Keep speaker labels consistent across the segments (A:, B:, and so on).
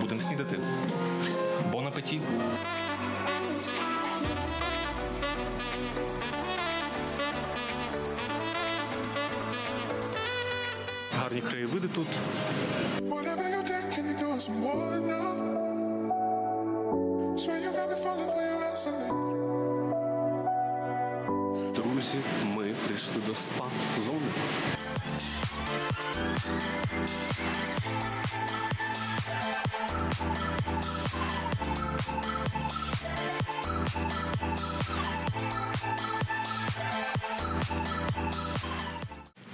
A: Будемо снідати. Бон апеті. Гарні краєвиди тут.
B: Gasoline.
A: Друзі, ми прийшли до спа-зони.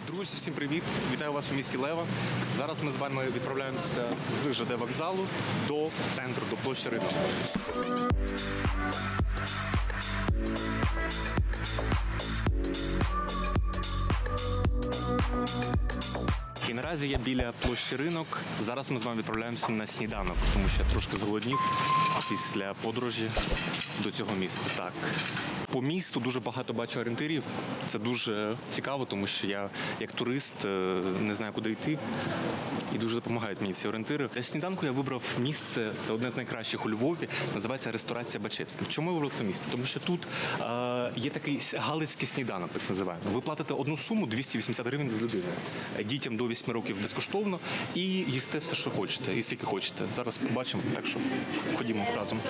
A: Друзі, всім привіт! Вітаю вас у місті Лева. Зараз ми з вами відправляємося з ЖД вокзалу до центру, до площі Ринок. І наразі я біля площі ринок. Зараз ми з вами відправляємося на сніданок, тому що я трошки зголоднів після подорожі до цього міста. Так. По місту дуже багато бачу орієнтирів. Це дуже цікаво, тому що я як турист е, не знаю, куди йти. І дуже допомагають мені ці орієнтири. Для сніданку я вибрав місце, це одне з найкращих у Львові. Називається ресторація Бачевська. Чому я вибрав це місце? Тому що тут е, є такий галицький сніданок, так називаємо. Ви платите одну суму 280 гривень з людини. Дітям до 8 років безкоштовно і їсте все, що хочете, і скільки хочете. Зараз побачимо, так що ходімо разом.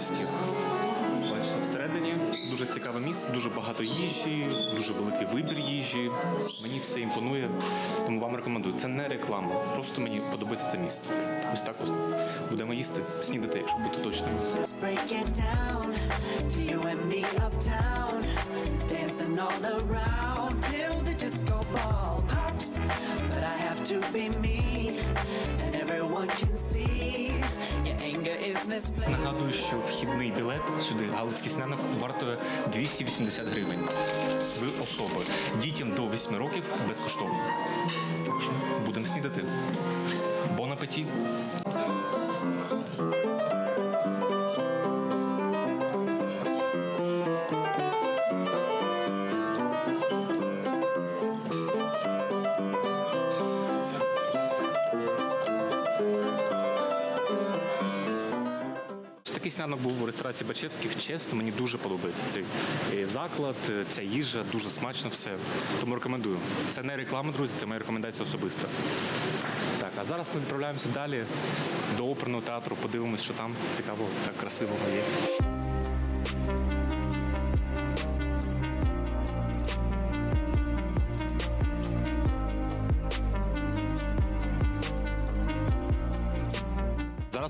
A: Ресторація Бачите, всередині дуже цікаве місце, дуже багато їжі, дуже великий вибір їжі. Мені все імпонує, тому вам рекомендую. Це не реклама, просто мені подобається це місце. Ось так от. Будемо їсти, снідати, якщо бути точним.
C: But I have to be me, and everyone can see
A: Нагадую, що вхідний білет сюди, галицький сніданок, вартує 280 гривень з особи. Дітям до 8 років безкоштовно. Так що будемо снідати. Бон апеті! Ось був у ресторації Бачевських. Чесно, мені дуже подобається цей е, заклад, е, ця їжа, дуже смачно все. Тому рекомендую. Це не реклама, друзі, це моя рекомендація особиста. Так, а зараз ми відправляємося далі до оперного театру, подивимось, що там цікавого та красивого є.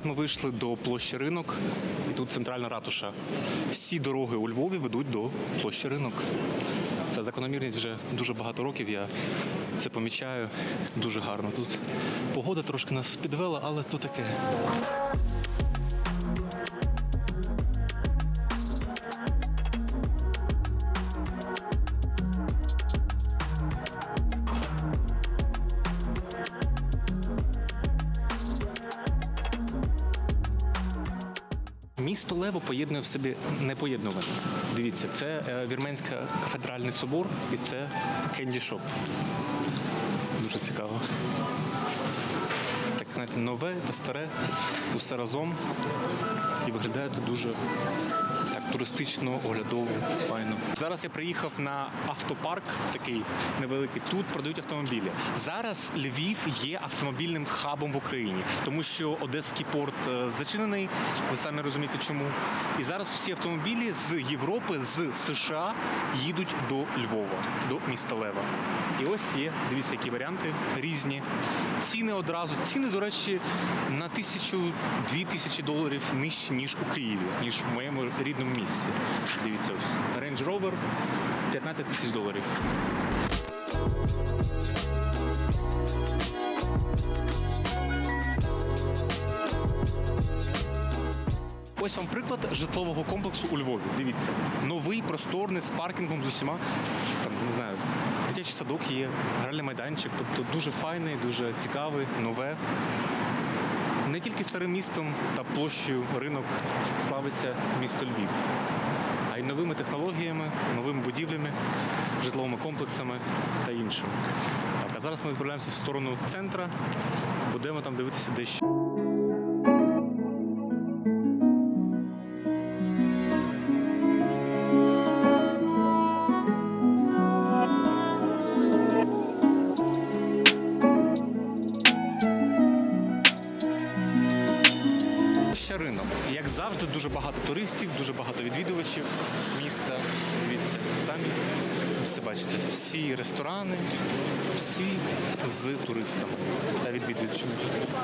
A: Зараз ми вийшли до площі ринок, і тут центральна ратуша. Всі дороги у Львові ведуть до площі ринок. Це закономірність вже дуже багато років. Я це помічаю. Дуже гарно. Тут погода трошки нас підвела, але то таке. Поєднує в собі непоєднуване. Дивіться, це е, Вірменська кафедральний собор і це Кенді Шоп. Дуже цікаво. Так, знаєте, нове та старе, усе разом. І виглядає це дуже туристично, оглядово, файно. Зараз я приїхав на автопарк, такий невеликий. Тут продають автомобілі. Зараз Львів є автомобільним хабом в Україні, тому що Одеський порт е, зачинений. Ви самі розумієте, чому. І зараз всі автомобілі з Європи, з США їдуть до Львова, до міста Лева. І ось є, дивіться, які варіанти різні. Ціни одразу. Ціни, до речі, на тисячу-дві тисячі доларів нижче, ніж у Києві, ніж в моєму рідному місці. Дивіться, ось Range Rover 15 тисяч доларів. Ось вам приклад житлового комплексу у Львові. Дивіться, новий, просторний, з паркінгом з усіма. Там не знаю, дитячий садок є, гральний майданчик. Тобто дуже файний, дуже цікавий, нове. Не тільки старим містом та площею ринок славиться місто Львів, а й новими технологіями, новими будівлями, житловими комплексами та іншим. Так, а зараз ми відправляємося в сторону центра, будемо там дивитися дещо. Міста. Дивіться, самі все бачите. Всі ресторани, всі з туристами та відвідувачами.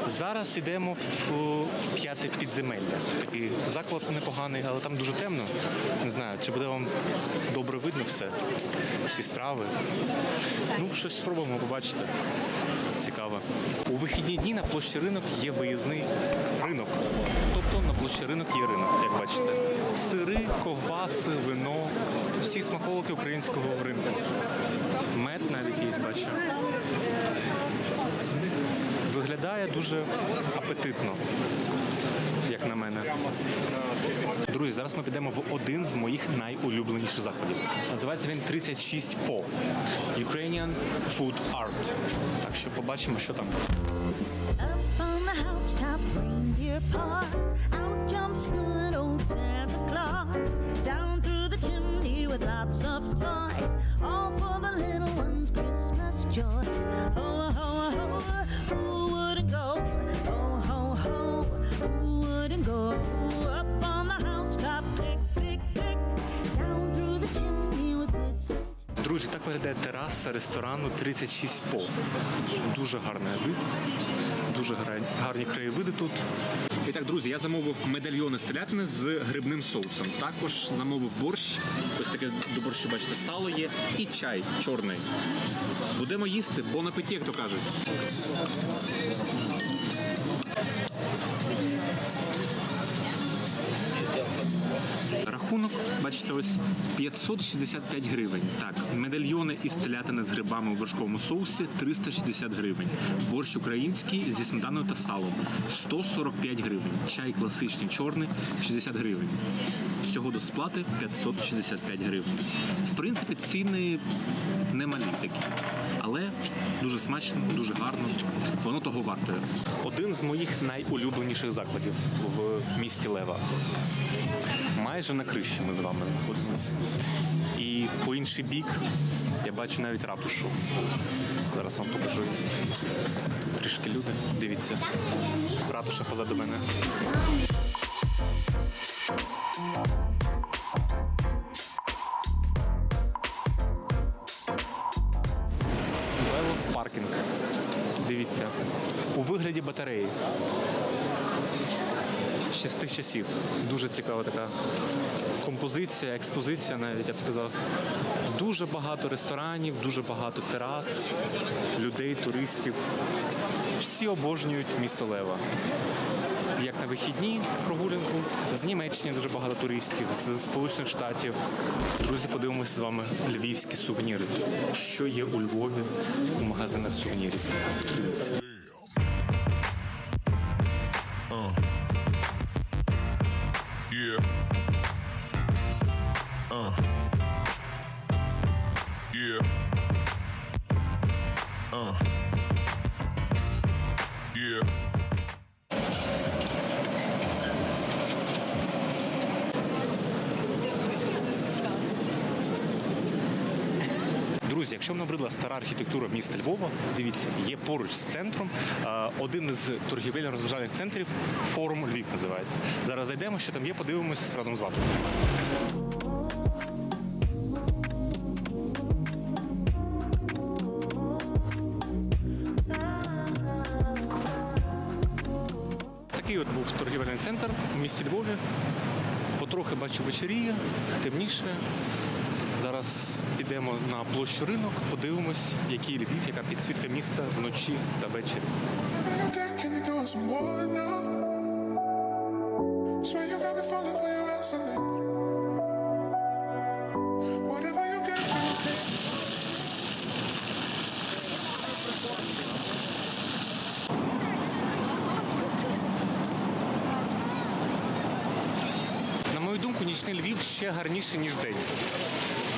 A: Зараз йдемо в п'яте підземелля. Такий заклад непоганий, але там дуже темно. Не знаю, чи буде вам добре видно все, всі страви. Ну, щось спробуємо побачити. Цікаво. У вихідні дні на площі ринок є виїзний ринок. Площі ринок є ринок, як бачите. Сири, ковбаси, вино, всі смаколики українського ринку. Мед навіть є, бачу. Виглядає дуже апетитно, як на мене. Друзі, зараз ми підемо в один з моїх найулюбленіших закладів. Називається він 36 по Ukrainian Food Art. Так що побачимо, що там.
D: Housetop, reindeer paws. Out jumps good old Santa Claus. Down through the chimney with lots of toys. All for the little ones' Christmas joys. Ho, ho, ho, who wouldn't go? Ho, ho, ho, who wouldn't go? Up on the housetop, pick, pick, pick. Down through the chimney with good Santa
A: Друзі, так виглядає тераса ресторану 36 по. Дуже гарний вид, дуже гарні краєвиди тут. І так, друзі, я замовив медальйони стрілятини з грибним соусом. Також замовив борщ. Ось таке до борщу, бачите, сало є і чай чорний. Будемо їсти, бон апеті, як то кажуть. Бачите, ось 565 гривень. Так, медальйони із телятини з грибами у вершковому соусі 360 гривень. Борщ український зі сметаною та салом 145 гривень. Чай класичний чорний 60 гривень. Всього до сплати 565 гривень. В принципі, ціни немалі такі. Але дуже смачно, дуже гарно. Воно того варте. Один з моїх найулюбленіших закладів в місті Лева майже на криші ми з вами знаходимося. І по інший бік я бачу навіть ратушу. Зараз вам покажу. Тут трішки люди. Дивіться. Ратуша позаду мене. Велопаркінг. Дивіться. У вигляді батареї ще з тих часів. Дуже цікава така композиція, експозиція, навіть я б сказав. Дуже багато ресторанів, дуже багато терас, людей, туристів. Всі обожнюють місто Лева. Як на вихідні прогулянку, з Німеччини дуже багато туристів, з Сполучених Штатів. Друзі, подивимося з вами львівські сувеніри. Що є у Львові у магазинах сувенірів?
B: Yeah. Uh. Yeah.
A: Друзі, якщо вам набридла стара архітектура міста Львова, дивіться, є поруч з центром е, один із торгівельно-розважальних центрів форум Львів називається. Зараз зайдемо, що там є, подивимось разом з вами. Місті Львові. Потрохи бачу вечоріє, темніше. Зараз підемо на площу ринок, подивимось, який Львів, яка підсвітка міста вночі та ввечері.
B: Whatever you
A: мою Львів ще гарніше, ніж день.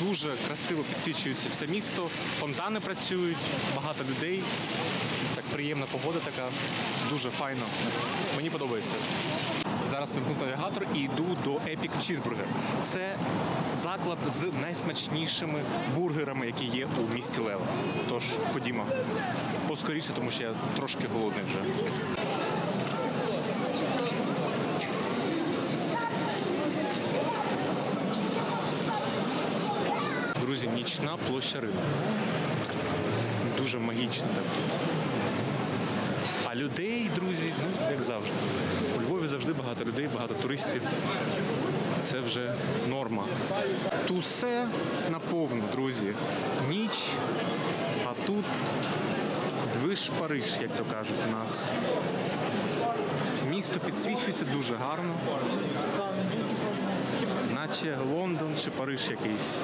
A: Дуже красиво підсвічується все місто, фонтани працюють, багато людей. Так приємна погода така, дуже файно. Мені подобається. Зараз вимкнув навігатор і йду до Epic Cheeseburger. Це заклад з найсмачнішими бургерами, які є у місті Лео. Тож ходімо поскоріше, тому що я трошки голодний вже. Друзі, нічна площа ринку. Дуже магічно так тут. А людей, друзі, ну, як завжди. У Львові завжди багато людей, багато туристів. Це вже норма. Тут все наповну, друзі. Ніч, а тут движ Париж, як то кажуть у нас. Місто підсвічується дуже гарно. Наче Лондон чи Париж якийсь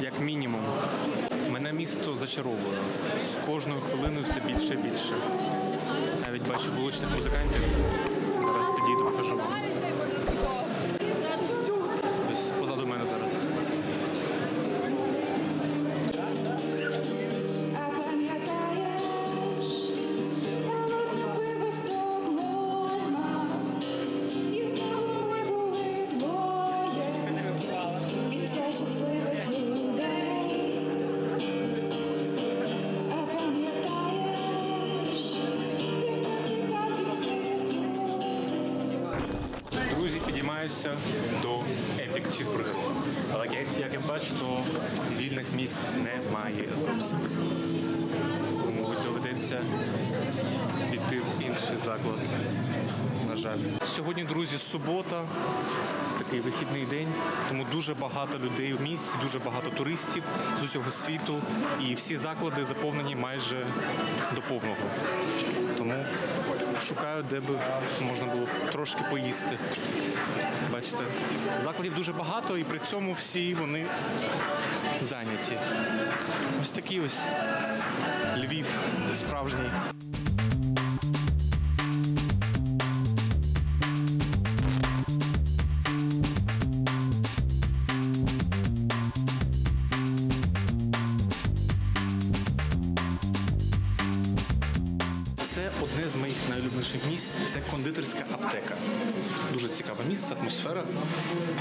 A: як мінімум. Мене місто зачаровує. З кожною хвилиною все більше і більше. Навіть бачу вуличних музикантів. Зараз підійду, покажу вам. Підіймаюся до Epic Cheeseburger. Але як я бачу, то вільних місць немає зовсім. Тому доведеться піти в інший заклад. На жаль. Сьогодні, друзі, субота, такий вихідний день, тому дуже багато людей в місті, дуже багато туристів з усього світу, і всі заклади заповнені майже до повного. Тому шукаю, де би можна було трошки поїсти. Бачите, закладів дуже багато, і при цьому всі вони зайняті. Ось такий ось Львів справжній. Місце, атмосфера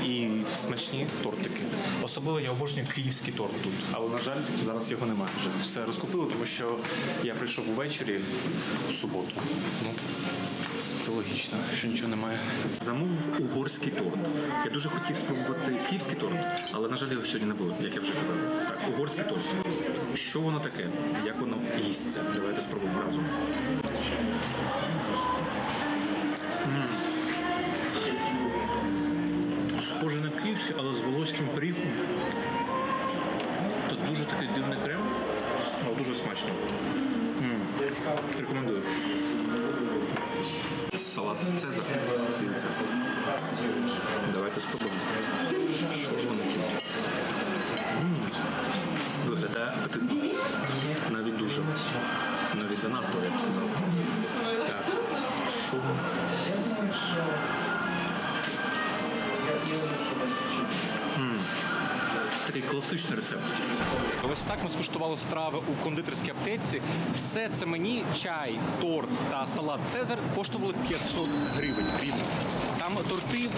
A: і смачні тортики. Особливо я обожнюю київський торт тут, але на жаль, зараз його немає. Вже все розкупили, тому що я прийшов увечері в суботу. Ну це логічно, що нічого немає. Замовив угорський торт. Я дуже хотів спробувати київський торт, але на жаль, його сьогодні не було, як я вже казав. Так, угорський торт. Що воно таке? Як воно їсться? Давайте спробуємо разом. Київський, але з волоським горіхом. Тут дуже такий дивний крем, але дуже смачно. М, Рекомендую. Салат Цезар. Давайте спробуємо. Що ж воно тут? М, Виглядає апетитно. Навіть дуже. Навіть занадто, я б сказав. Так. Класичний рецепт. Ось так ми скуштували страви у кондитерській аптеці. Все це мені чай, торт та салат Цезар коштували 500 гривень рівно. Там торти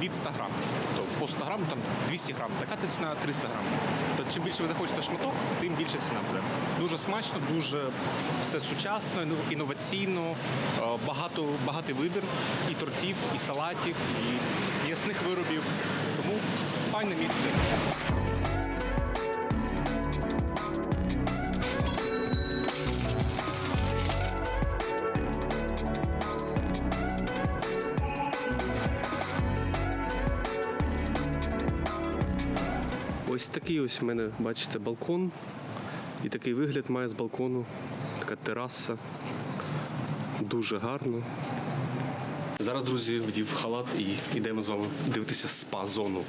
A: від 100 грам. Тобто по 100 грам, там 200 грам. Така ціна 300 грам. Тобто, чим більше ви захочете шматок, тим більше ціна буде. Дуже смачно, дуже все сучасно, інноваційно, багато, багатий вибір і тортів, і салатів, і м'ясних виробів. Тому файне місце.
E: Ось такий ось в мене, бачите, балкон. І такий вигляд має з балкону. Така тераса. Дуже гарно.
A: Зараз, друзі, вдів халат і йдемо з вами дивитися спа-зону.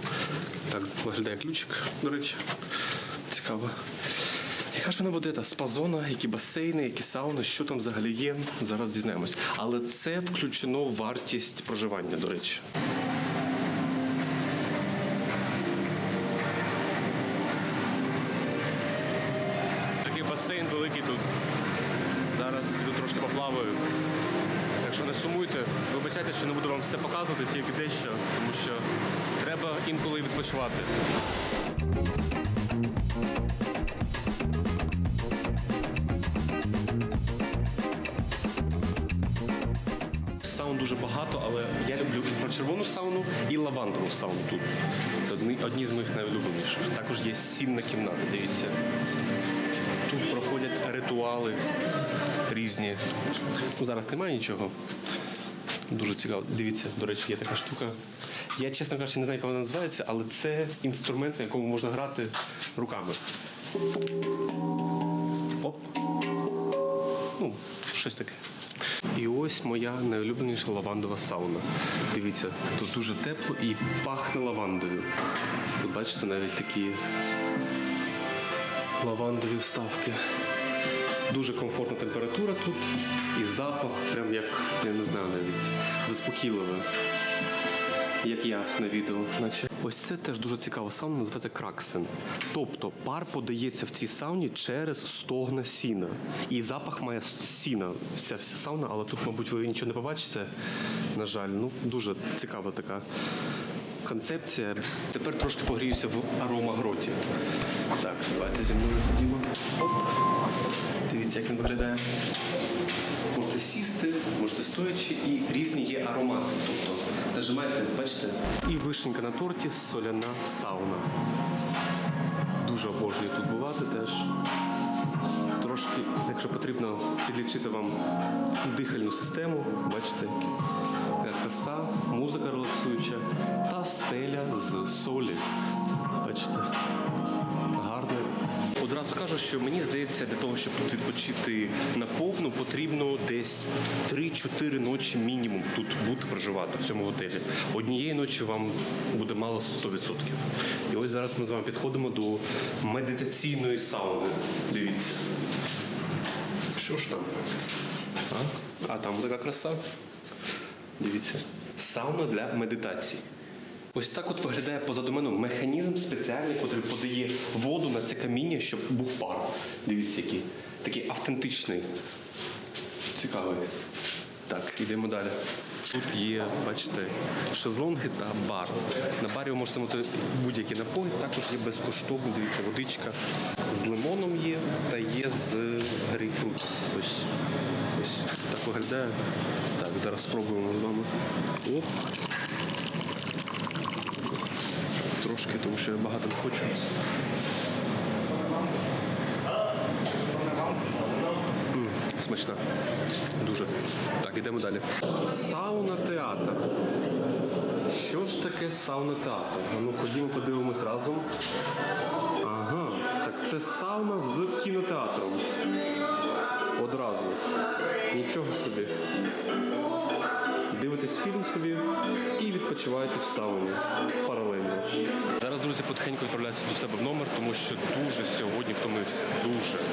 A: Так виглядає ключик, до речі. Цікаво. Яка ж вона буде та спа-зона, які басейни, які сауни, що там взагалі є, зараз дізнаємось. Але це включено в вартість проживання, до речі. Такий басейн великий тут. Зараз піду трошки поплаваю. Так що не сумуйте, вибачайте, що не буду вам все показувати, тільки дещо, тому що треба інколи відпочивати. Саун дуже багато, але я люблю інфрачервону сауну і лавандову сауну тут. Це одні, одні з моїх найулюбленіших. Також є сінна кімната, дивіться. Тут проходять ритуали різні. Ну, зараз немає нічого. Дуже цікаво. Дивіться, до речі, є така штука. Я, чесно кажучи, не знаю, як вона називається, але це інструмент, на якому можна грати руками. Оп. Ну, щось таке. І ось моя найулюбленіша лавандова сауна. Дивіться, тут дуже тепло і пахне лавандою. Тут бачите навіть такі лавандові вставки. Дуже комфортна температура тут і запах, прям як, я не знаю навіть, заспокійливий. Як я на відео, наче ось це теж дуже цікава сауна, називається краксен. Тобто пар подається в цій сауні через стогна сіна. І запах має сіна, ця вся сауна, але тут, мабуть, ви нічого не побачите. На жаль, ну дуже цікава така концепція. Тепер трошки погріюся в аромагроті. Так, давайте зі мною ходімо. Дивіться, як він виглядає. Можете сісти, можете стоячи, і різні є аромати. Тобто нажимаєте, бачите, і вишенька на торті, соляна сауна. Дуже обожнюю тут бувати теж. Трошки, якщо потрібно, підлічити вам дихальну систему, бачите, краса, музика релаксуюча та стеля з солі. Бачите. Одразу кажу, що мені здається, для того, щоб тут відпочити наповну, потрібно десь 3-4 ночі мінімум тут бути проживати в цьому готелі. Однієї ночі вам буде мало 100%. І ось зараз ми з вами підходимо до медитаційної сауни. Дивіться. Що ж там? А, а там така краса. Дивіться. Сауна для медитації. Ось так от виглядає позаду мене механізм спеціальний, який подає воду на це каміння, щоб був пар. Дивіться, який такий автентичний. Цікавий. Так, йдемо далі. Тут є, бачите, шезлонги та бар. На барі ви можете замовити будь-які напої, також є безкоштовно, дивіться, водичка з лимоном є та є з грейпфрутом. Ось, ось так виглядає. Так, зараз спробуємо з вами. Оп. Трошки, тому що я багато не хочу. Смачна. Дуже. Так, йдемо далі. Сауна театр. Що ж таке сауна театр? Ну, ходімо, подивимось разом. Ага, так це сауна з кінотеатром. Одразу. Нічого собі. Дивитесь фільм собі і відпочиваєте в сауні паралельно. Зараз, друзі, потихеньку відправляюся до себе в номер, тому що дуже сьогодні втомився. Дуже.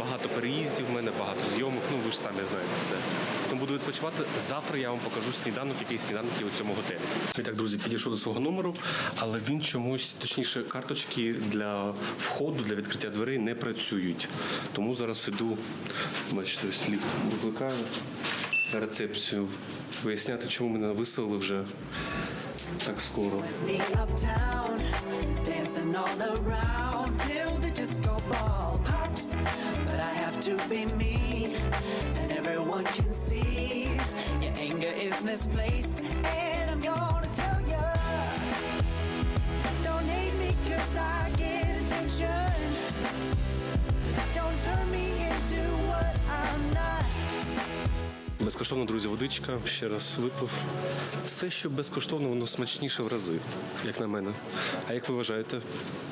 A: Багато переїздів в мене, багато зйомок. Ну ви ж самі знаєте все. Тому буду відпочивати. Завтра я вам покажу сніданок, який сніданок є у цьому готелі. І так, друзі, підійшов до свого номеру, але він чомусь, точніше, карточки для входу, для відкриття дверей не працюють. Тому зараз іду, бачите, ось ліфт викликаю рецепцію, виясняти, чому мене виселили вже так скоро.
E: Don't turn me into what I'm not.
A: Безкоштовна, друзі, водичка. Ще раз випив. Все, що безкоштовно, воно смачніше в рази, як на мене. А як ви вважаєте?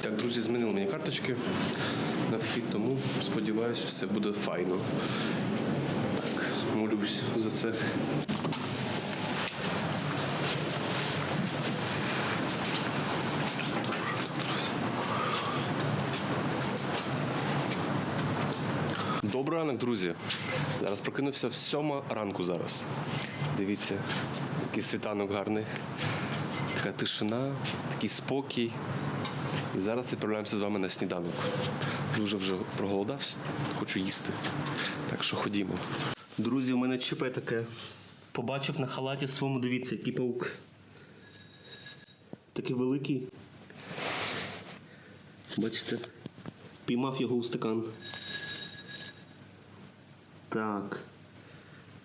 A: Так, друзі, змінили мені карточки на вхід, тому сподіваюся, все буде файно. Так, молюсь за це. Ранок, друзі. Зараз прокинувся в сьома ранку зараз. Дивіться, який світанок гарний. Така тишина, такий спокій. І зараз відправляємося з вами на сніданок. Дуже вже проголодався, хочу їсти. Так що ходімо. Друзі, у мене ЧП таке. Побачив на халаті своєму, дивіться, який паук. Такий великий. Бачите? Піймав його у стакан. Так.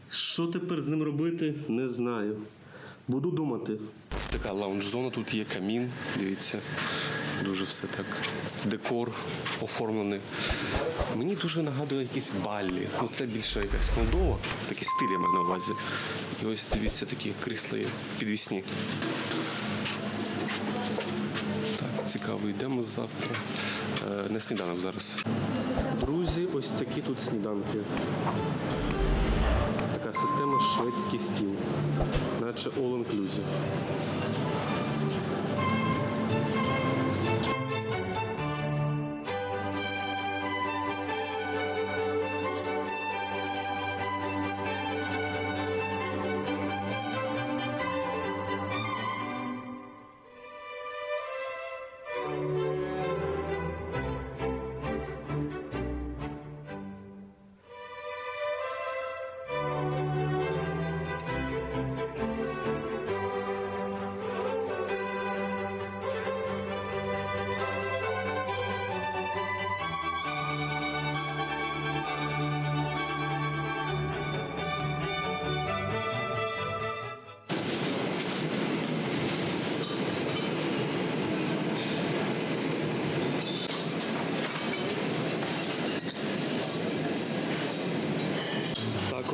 A: Що тепер з ним робити, не знаю. Буду думати. Така лаунж-зона, тут є камін, дивіться. Дуже все так. Декор оформлений. Мені дуже нагадує якісь баллі. Ну це більше якась Молдова, такий стиль я маю на увазі. І ось дивіться, такі крісла є підвісні. Так, цікаво, йдемо завтра. Е, на сніданок зараз. Друзі, ось такі тут сніданки. Така система шведський стіл. Наче all inclusive.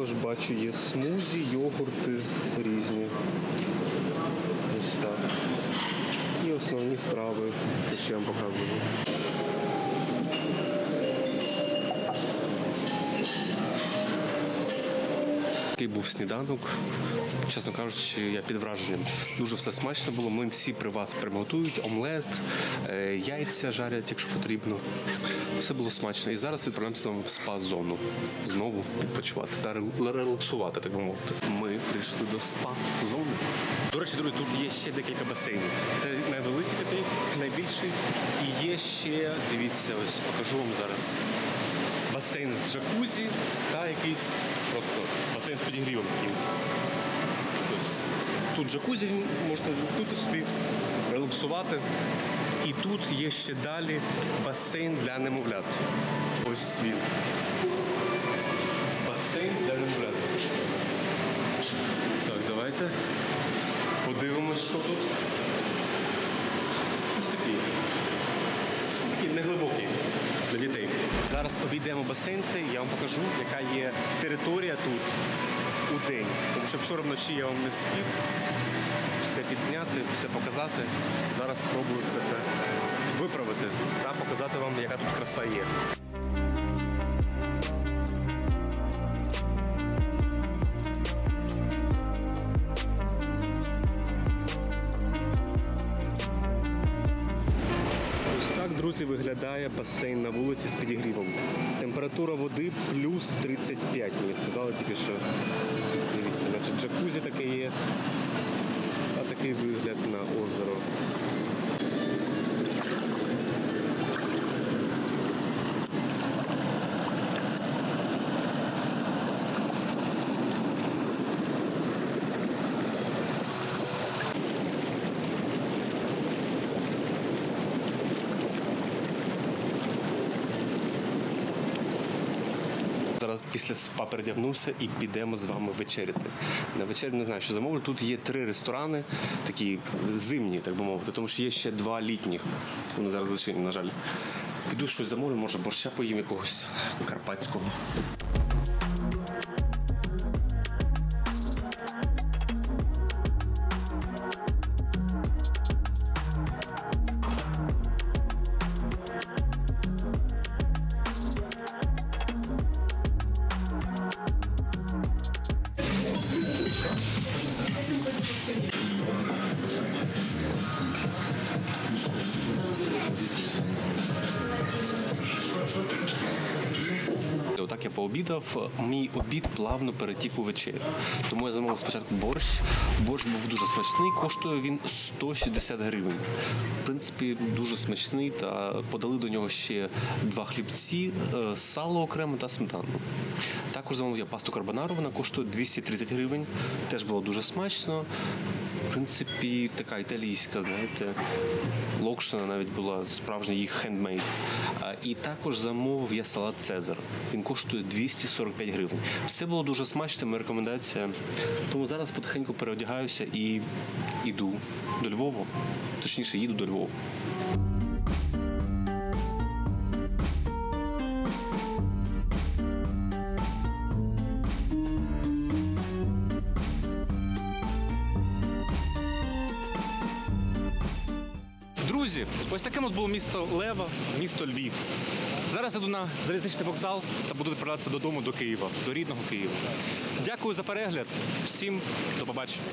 A: Також бачу є смузі, йогурти різні. Ось так. І основні страви, що я вам показував. Такий був сніданок. Чесно кажучи, я під враженням. Дуже все смачно було. Млинці при вас приготують, омлет, е, яйця жарять, якщо потрібно. Все було смачно. І зараз відправляємося в спа-зону. Знову відпочивати та релаксувати, так би мовити. Ми прийшли до спа-зони. До речі, друзі, тут є ще декілька басейнів. Це найвеликий такий, найбільший. І є ще, дивіться, ось покажу вам зараз басейн з джакузі та якийсь басейн підігрівом. Тут джакузі можна купити собі, релаксувати. І тут є ще далі басейн для немовлят. Ось він. Басейн для немовлят. Так, давайте подивимось, що тут. Ось такий. Такий неглибокий для дітей. Зараз обійдемо басейн цей, я вам покажу, яка є територія тут у день. Тому що вчора вночі я вам не спів все підзняти, все показати. Зараз спробую все це виправити та показати вам, яка тут краса є. Друзі, виглядає басейн на вулиці з підігрівом. Температура води плюс 35, мені сказали тільки що. Дивіться, значить джакузі таке є. А такий вигляд на озеро. Зараз після спа передягнувся і підемо з вами вечеряти. На вечерю не знаю, що замовлю. Тут є три ресторани, такі зимні, так би мовити, тому що є ще два літніх. Вони зараз зачинені, на жаль. Піду щось замовлю, може борща поїм якогось карпатського. Обід плавно перетік у вечерю. Тому я замовив спочатку борщ. Борщ був дуже смачний, коштує він 160 гривень. В принципі, дуже смачний, та подали до нього ще два хлібці, е, сало окремо та сметану. Також замовив я пасту карбонару, вона коштує 230 гривень. Теж було дуже смачно. В принципі, така італійська, знаєте, локшина навіть була справжня їх хендмейд. І також замовив я салат Цезар. Він коштує 245 гривень. Все було дуже смачно, моя рекомендація. Тому зараз потихеньку переодягаюся і йду до Львова. Точніше, їду до Львова.
F: Ось таким от було місто Лева, місто Львів. Зараз іду на залізничний вокзал та буду відправлятися додому до Києва, до рідного Києва. Дякую за перегляд. Всім до побачення.